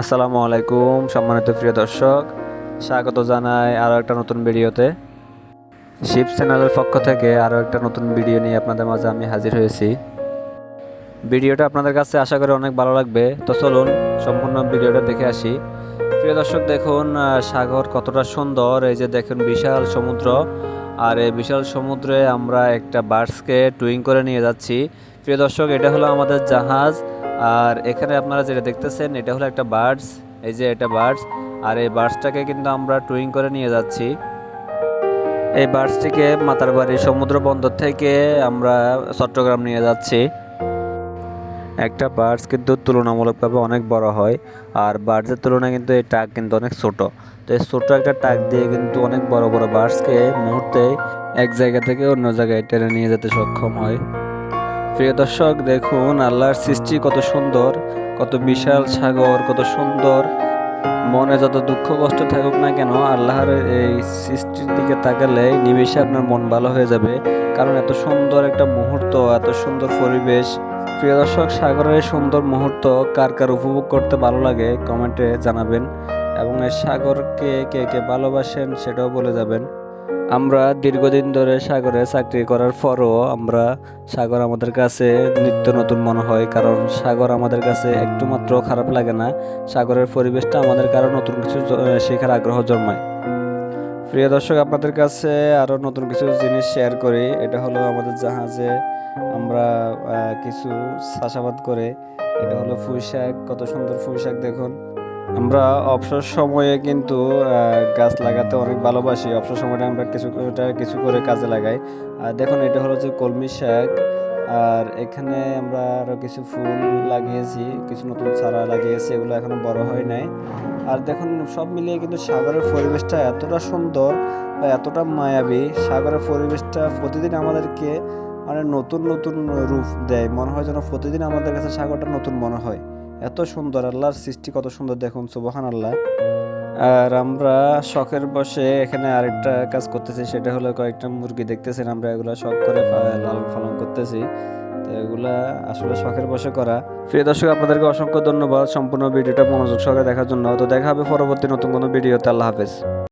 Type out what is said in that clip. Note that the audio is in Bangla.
আসসালামু আলাইকুম, সম্মানিত প্রিয় দর্শক। স্বাগত জানাই আরও একটা নতুন ভিডিওতে। শিব চ্যানেলের পক্ষ থেকে আরও একটা নতুন ভিডিও নিয়ে আপনাদের মাঝে আমি হাজির হয়েছি। ভিডিওটা আপনাদের কাছে আশা করি অনেক ভালো লাগবে। তো চলুন সম্পূর্ণ ভিডিওটা দেখে আসি। প্রিয় দর্শক, দেখুন সাগর কতটা সুন্দর। এই যে দেখুন, বিশাল সমুদ্র। আর এই বিশাল সমুদ্রে আমরা একটা বার্ডসকে টুইং করে নিয়ে যাচ্ছি। প্রিয় দর্শক, এটা হলো আমাদের জাহাজ। আর এখানে আপনারা যেটা দেখতেছেন, এটা হলো একটা বার্ডস এই যে এটা বার্ডস আর এই বার্ডসটাকে কিন্তু আমরা টুইং করে নিয়ে যাচ্ছি। এই বার্ডসটিকে মাতারবাড়ি সমুদ্র বন্দর থেকে আমরা চট্টগ্রাম নিয়ে যাচ্ছি। একটা বার্ডস কিন্তু তুলনামূলকভাবে অনেক বড় হয়, আর বার্ডসের তুলনায় কিন্তু এই টাক কিন্তু অনেক ছোট। তো এই ছোট একটা টাক দিয়ে কিন্তু অনেক বড় বড় বার্ডসকে মুহূর্তে এক জায়গা থেকে অন্য জায়গায় টেনে নিয়ে যেতে সক্ষম হয়। প্রিয় দর্শক, দেখুন আল্লাহর সৃষ্টি কত সুন্দর, কত বিশাল সাগর, কত সুন্দর। মনে যত দুঃখ, কষ্ট থাকুক না কেন, আল্লাহর এই সৃষ্টির দিকে তাকালে নিমেষে আপনার মন ভালো হয়ে যাবে। কারণ এত সুন্দর একটা মুহূর্ত, এত সুন্দর পরিবেশ। প্রিয় দর্শক, সাগরের সুন্দর মুহূর্ত কার কার উপভোগ করতে ভালো লাগে, কমেন্টে জানাবেন। এবং এই সাগরকে কে কে ভালোবাসেন, সেটাও বলে যাবেন। আমরা দীর্ঘদিন ধরে সাগরে চাকরি করার পরও আমরা সাগর আমাদের কাছে নিত্য নতুন মনে হয়, কারণ সাগর আমাদের কাছে একটু মাত্র খারাপ লাগে না। সাগরের পরিবেশটা আমাদের কারও নতুন কিছু শেখার আগ্রহ জন্মায়। প্রিয় দর্শক, আপনাদের কাছে আরও নতুন কিছু জিনিস শেয়ার করি। এটা হলো আমাদের জাহাজে আমরা কিছু চাষাবাদ করে। এটা হলো পুঁই কত সুন্দর পুঁই দেখুন। আমরা অবসর সময়ে কিন্তু গাছ লাগাতে অনেক ভালোবাসি। অবসর সময়টা আমরা কিছু কিছু করে কাজে লাগাই। আর দেখুন, এটা হলো যে কলমি শাক। আর এখানে আমরা আরও কিছু ফুল লাগিয়েছি, কিছু নতুন চারা লাগিয়েছি, এগুলো এখনও বড় হয় নাই। আর দেখুন, সব মিলিয়ে কিন্তু সাগরের পরিবেশটা এতটা সুন্দর বা এতটা মায়াবী। সাগরের পরিবেশটা প্রতিদিন আমাদেরকে মানে নতুন নতুন রূপ দেয়। মনে হয় যেন প্রতিদিন আমাদের কাছে সাগরটা নতুন মনে হয়। এত সুন্দর, আল্লাহর সৃষ্টি কত সুন্দর দেখুন সুবহান আল্লাহ আর আমরা শখের বসে এখানে আরেকটা কাজ করতেছি, সেটা হলো কয়েকটা মুরগি দেখতেছেন, আমরা এগুলো শখ করে লালন পালন করতেছি। তো এগুলা আসলে শখের বসে করা। প্রিয় দর্শক, আপনাদেরকে অসংখ্য ধন্যবাদ সম্পূর্ণ ভিডিওটা মনোযোগ সহকারে দেখার জন্য। তো দেখা হবে পরবর্তী নতুন কোনো ভিডিওতে, আল্লাহ হাফেজ।